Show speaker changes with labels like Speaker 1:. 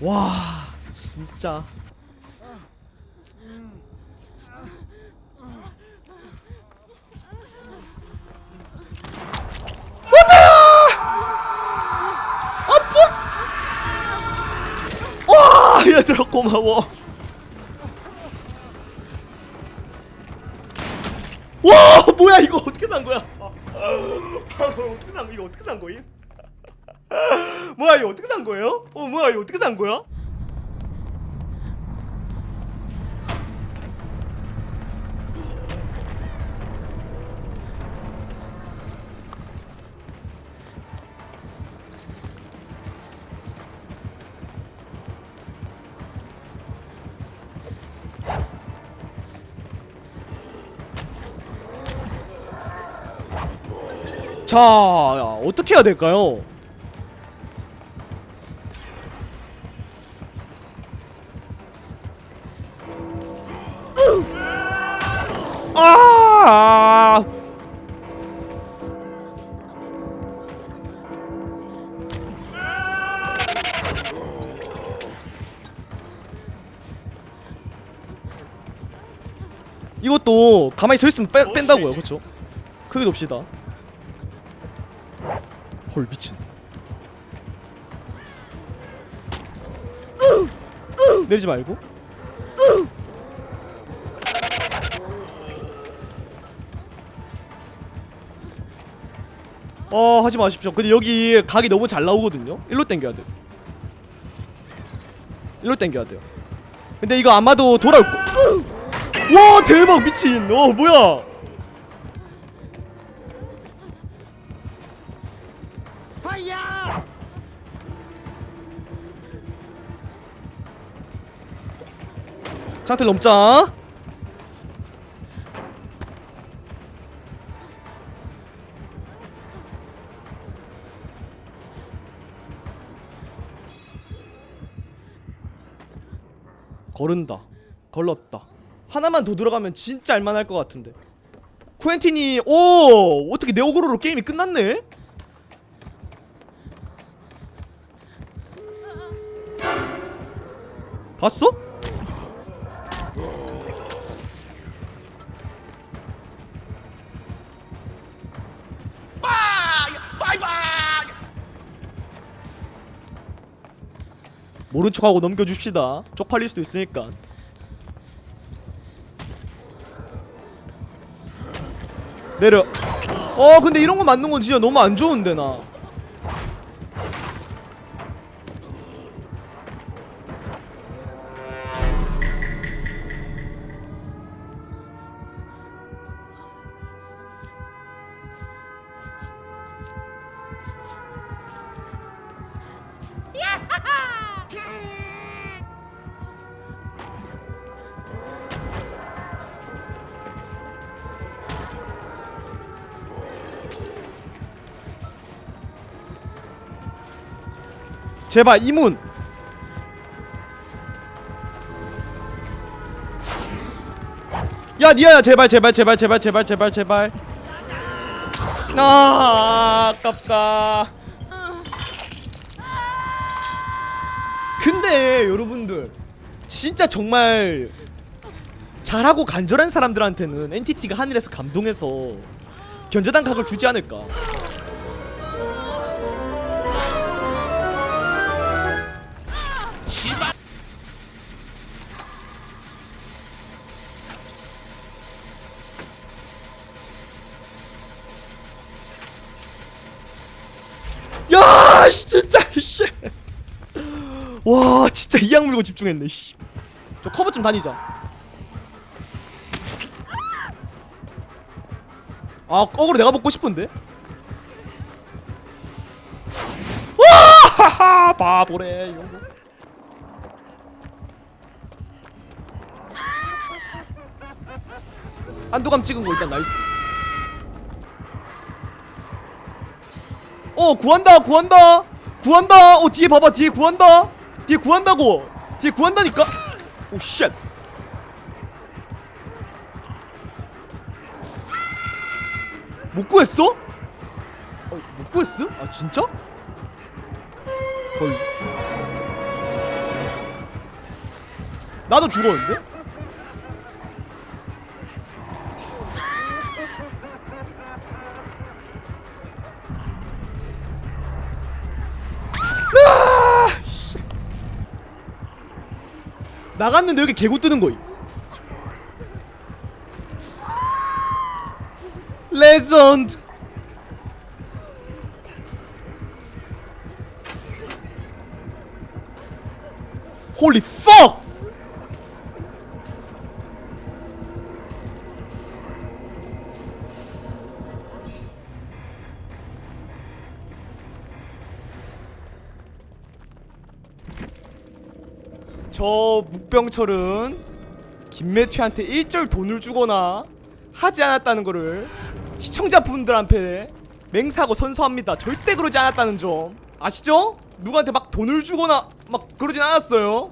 Speaker 1: 와 진짜 안돼 와 얘들아 고마워 와 뭐야 이거 어떻게 산 거야 방금 어떻게 산 거? 이거 어떻게 산 거임? 뭐야 이거 어떻게 산 거예요? 어 뭐야 이거 어떻게 산 거야? 자 어떻게 해야 될까요? 이것도 가만히 서 있으면 빼, 뺀다고요, 그렇죠? 크게 놉시다. 헐 미친. 내리지 말고. 어 하지 마십시오. 근데 여기 각이 너무 잘 나오거든요. 일로 당겨야 돼. 일로 당겨야 돼요. 근데 이거 아마도 돌아올 거. 와 대박 미친. 어 뭐야? 장틀 넘자. 걸은다. 걸렀다. 하나만 더 들어가면 진짜 알만할 것 같은데. 쿠엔틴이 오 어떻게 네오그로로 게임이 끝났네? 봤어? 모른 척하고 넘겨줍시다. 쪽팔릴 수도 있으니까. 내려. 어 근데 이런 거 맞는 건 진짜 너무 안 좋은데 나. 제발 이문. 야 니아야 제발 제발 제발 제발 제발 제발 제발. 아 아깝다. 근데 여러분들 진짜 정말 잘하고 간절한 사람들한테는 NTT가 하늘에서 감동해서 견제단 각을 주지 않을까. 와, 진짜 이 악 물고 집중했네. 씨. 저 커버 좀 다니자. 아, 거꾸로 내가 먹고 싶은데. 와, 하하, 바보래. 이런 거. 안도감 찍은 거 일단 나이스. 어 구한다 구한다 구한다 어 뒤에 봐봐 뒤에 구한다 뒤에 구한다고 뒤에 구한다니까 오쉣 못 구했어? 어, 못 구했어? 아 진짜? 헐 나도 죽었는데? 나갔는데 여기 개구 뜨는 거임. 레전드. 홀리 퍽! 저 묵병철은 김매튜한테 일절 돈을 주거나 하지 않았다는 거를 시청자분들한테 맹세하고 선서합니다. 절대 그러지 않았다는 점 아시죠? 누구한테 막 돈을 주거나 막 그러진 않았어요.